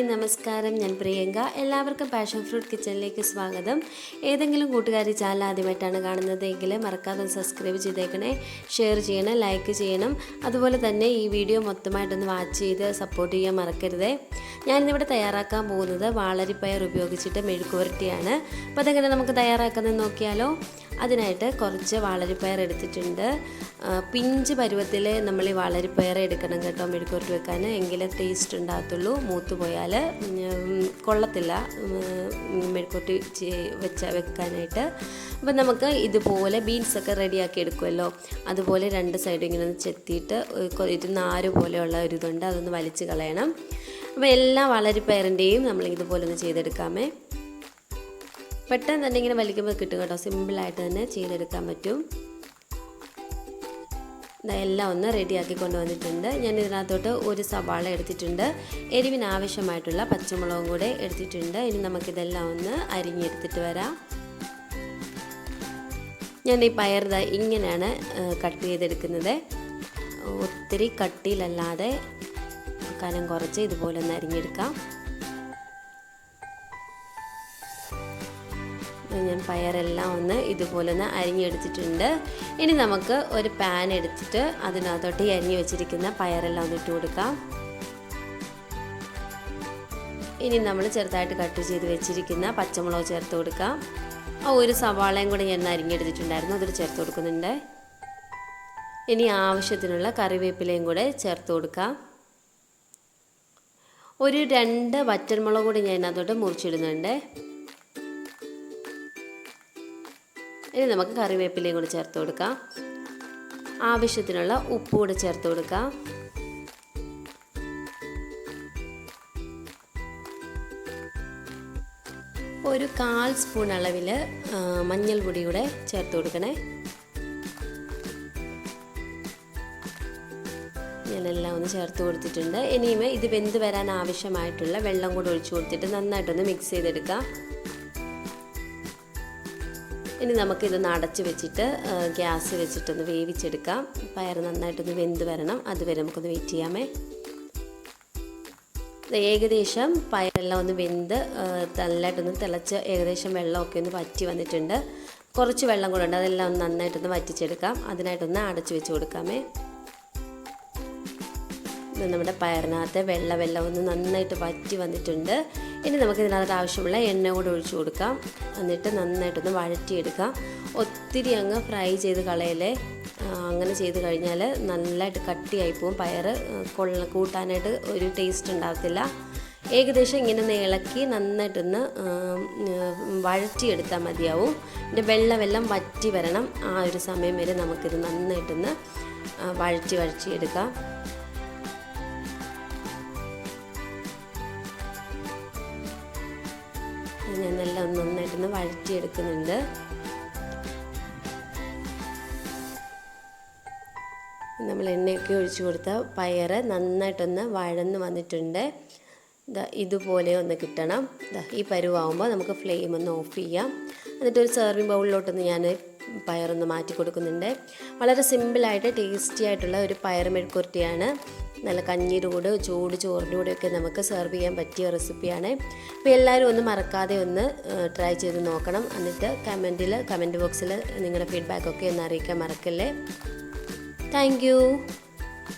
Hi നമസ്കാരം. ഞാൻ പ്രിയങ്ക. എല്ലാവർക്കും പാഷൻ ഫ്രൂട്ട് കിച്ചണിലേക്ക് സ്വാഗതം. ഏതെങ്കിലും കൂട്ടുകാർ ചാനൽ ആദ്യമായിട്ടാണ് കാണുന്നത് എങ്കിൽ മറക്കാതെ സബ്സ്ക്രൈബ് ചെയ്തേക്കണേ. ഷെയർ ചെയ്യണം ലൈക്ക് ചെയ്യണം. അതുപോലെ തന്നെ ഈ വീഡിയോ മൊത്തമായിട്ടൊന്ന് വാച്ച് ചെയ്ത് സപ്പോർട്ട് ചെയ്യാൻ മറക്കരുതേ. ഞാനിന്നിവിടെ തയ്യാറാക്കാൻ പോകുന്നത് വാളരിപ്പയർ ഉപയോഗിച്ചിട്ട് മെഴുക്കുവരട്ടിയാണ്. അപ്പോൾ അതെങ്ങനെ നമുക്ക് തയ്യാറാക്കുന്നത് നോക്കിയാലോ? അതിനായിട്ട് കുറച്ച് വാളരിപ്പയർ എടുത്തിട്ടുണ്ട്. പിഞ്ച് പരുവത്തിൽ നമ്മൾ ഈ വാളരിപ്പയർ എടുക്കണം കേട്ടോ മെഴുക്കുവരട്ടി വെക്കാൻ. എങ്കിലേ ടേസ്റ്റ് ഉണ്ടാകത്തുള്ളൂ. മൂത്ത് പോയാൽ കൊള്ളത്തില്ല. ഉം, വെച്ച വെക്കാനായിട്ട്. അപ്പം നമുക്ക് ഇതുപോലെ ബീൻസൊക്കെ റെഡിയാക്കി എടുക്കുമല്ലോ അതുപോലെ രണ്ട് സൈഡും ഇങ്ങനെ ഒന്ന് ചെത്തിയിട്ട് ഒരു നാര് പോലെയുള്ള ഒരു ഇതുണ്ട്. അതൊന്ന് വലിച്ച് കളയണം. അപ്പോൾ എല്ലാ വളരിപ്പയറിന്റെയും നമ്മൾ ഇതുപോലെ ഒന്ന് ചെയ്തെടുക്കാമേ. പെട്ടെന്ന് തന്നെ ഇങ്ങനെ വലിക്കുമ്പോൾ കിട്ടും കേട്ടോ. സിമ്പിളായിട്ട് തന്നെ ചെയ്തെടുക്കാൻ പറ്റും. എല്ലാം ഒന്ന് റെഡിയാക്കി കൊണ്ടുവന്നിട്ടുണ്ട്. ഞാൻ ഇതിനകത്തോട്ട് ഒരു സവാള എടുത്തിട്ടുണ്ട്. എരിവിന് ആവശ്യമായിട്ടുള്ള പച്ചമുളകും കൂടെ എടുത്തിട്ടുണ്ട്. ഇനി നമുക്കിതെല്ലാം ഒന്ന് അരിഞ്ഞെടുത്തിട്ട് വരാം. ഞാൻ ഈ പയർ ഇങ്ങനെയാണ് കട്ട് ചെയ്തെടുക്കുന്നത്. ഒത്തിരി കട്ടിയിലല്ലാതെ കനം കുറച്ച് ഇതുപോലെ ഒന്ന് അരിഞ്ഞെടുക്കാം. ഞാൻ പയറെല്ലാം ഒന്ന് ഇതുപോലെ ഒന്ന് അരിഞ്ഞെടുത്തിട്ടുണ്ട്. ഇനി നമുക്ക് ഒരു പാൻ എടുത്തിട്ട് അതിനകത്തോട്ട് അരിഞ്ഞു വെച്ചിരിക്കുന്ന പയറെല്ലാം ഒന്ന് ഇട്ട് കൊടുക്കാം. ഇനി നമ്മൾ ചെറുതായിട്ട് കട്ട് ചെയ്ത് വെച്ചിരിക്കുന്ന പച്ചമുളക് ചേർത്ത് കൊടുക്കാം. ആ ഒരു സവാളയും കൂടെ ഞാൻ അരിഞ്ഞെടുത്തിട്ടുണ്ടായിരുന്നു അതിൽ ചേർത്ത് കൊടുക്കുന്നുണ്ട്. ഇനി ആവശ്യത്തിനുള്ള കറിവേപ്പിലയും കൂടെ ചേർത്ത് കൊടുക്കാം. ഒരു രണ്ട് വറ്റൽമുളക് കൂടി ഞാൻ അതോട്ട് മുറിച്ചിടുന്നുണ്ട്. ഇനി നമുക്ക് കറിവേപ്പിലയും കൂടി ചേർത്ത് കൊടുക്കാം. ആവശ്യത്തിനുള്ള ഉപ്പ് കൂടി ചേർത്ത് കൊടുക്കാം. ഒരു കാൽ സ്പൂൺ അളവിൽ മഞ്ഞൾപ്പൊടി കൂടെ ചേർത്ത് കൊടുക്കണേ. ഞാനെല്ലാം ഒന്ന് ചേർത്ത് കൊടുത്തിട്ടുണ്ട്. ഇനിയും ഇത് വെന്ത് വരാൻ ആവശ്യമായിട്ടുള്ള വെള്ളം കൂടെ ഒഴിച്ചു കൊടുത്തിട്ട് നന്നായിട്ടൊന്ന് മിക്സ് ചെയ്തെടുക്കാം. ഇനി നമുക്കിതൊന്ന് അടച്ച് വെച്ചിട്ട് ഗ്യാസ് വെച്ചിട്ടൊന്ന് വേവിച്ചെടുക്കാം. പയർ നന്നായിട്ടൊന്ന് വെന്ത് വരണം. അതുവരെ നമുക്കൊന്ന് വെയിറ്റ് ചെയ്യാമേ. ഏകദേശം പയറെല്ലാം ഒന്ന് വെന്ത് നല്ലതായിട്ടൊന്ന് തിളച്ച് ഏകദേശം വെള്ളമൊക്കെ ഒന്ന് വറ്റി വന്നിട്ടുണ്ട്. കുറച്ച് വെള്ളം കൂടെ ഉണ്ട്. അതെല്ലാം ഒന്ന് നന്നായിട്ടൊന്ന് വറ്റിച്ചെടുക്കാം. അതിനായിട്ടൊന്ന് അടച്ച് വെച്ച് കൊടുക്കാമേ. നമ്മുടെ പയറിനകത്ത് വെള്ളമെല്ലാം വെള്ളം ഒന്ന് നന്നായിട്ട് വറ്റി വന്നിട്ടുണ്ട്. ഇനി നമുക്ക് ഇതിനകത്ത് ആവശ്യമുള്ള എണ്ണ കൂടെ ഒഴിച്ചു കൊടുക്കാം. എന്നിട്ട് നന്നായിട്ടൊന്ന് വഴറ്റിയെടുക്കാം. ഒത്തിരി അങ്ങ് ഫ്രൈ ചെയ്ത് കളയല്ലേ? അങ്ങനെ ചെയ്ത് കഴിഞ്ഞാൽ നല്ലതായിട്ട് കട്ടിയായി പോകും. പയർ കൊള്ള കൂട്ടാനായിട്ട് ഒരു ടേസ്റ്റ് ഉണ്ടാകത്തില്ല. ഏകദേശം ഇങ്ങനെ ഒന്ന് ഇളക്കി നന്നായിട്ടൊന്ന് വഴറ്റിയെടുത്താൽ മതിയാവും. ഇതിന്റെ വെള്ളമെല്ലാം വറ്റി വരണം. ആ ഒരു സമയം വരെ നമുക്കിത് നന്നായിട്ടൊന്ന് വഴറ്റി വഴറ്റിയെടുക്കാം. ഞാൻ നല്ല നന്നായിട്ടൊന്ന് വഴറ്റിയെടുക്കുന്നുണ്ട്. നമ്മൾ എണ്ണയൊക്കെ ഒഴിച്ചു കൊടുത്ത പയറ് നന്നായിട്ടൊന്ന് വഴന്ന് വന്നിട്ടുണ്ട്. ഇതുപോലെ ഒന്ന് കിട്ടണം. ഈ പരുവാകുമ്പോൾ നമുക്ക് ഫ്ലെയിം ഒന്ന് ഓഫ് ചെയ്യാം. എന്നിട്ട് ഒരു സെർവിങ് ബൗളിലോട്ടൊന്ന് ഞാൻ പയറൊന്ന് മാറ്റി കൊടുക്കുന്നുണ്ട്. വളരെ സിമ്പിളായിട്ട് ടേസ്റ്റി ആയിട്ടുള്ള ഒരു പയർ മെഴുക്കുരട്ടിയാണ് നല്ല കഞ്ഞീരുടെ കൂടെ ചൂട് ചോറിന്റെ കൂടെയൊക്കെ നമുക്ക് സെർവ് ചെയ്യാൻ പറ്റിയ റെസിപ്പിയാണ് അപ്പോൾ എല്ലാവരും ഒന്ന് മറക്കാതെ ഒന്ന് ട്രൈ ചെയ്ത് നോക്കണം. എന്നിട്ട് കമന്റിൽ കമന്റ് ബോക്സിൽ നിങ്ങളുടെ ഫീഡ്ബാക്കൊക്കെ ഒന്ന് അറിയിക്കാൻ മറക്കല്ലേ. താങ്ക്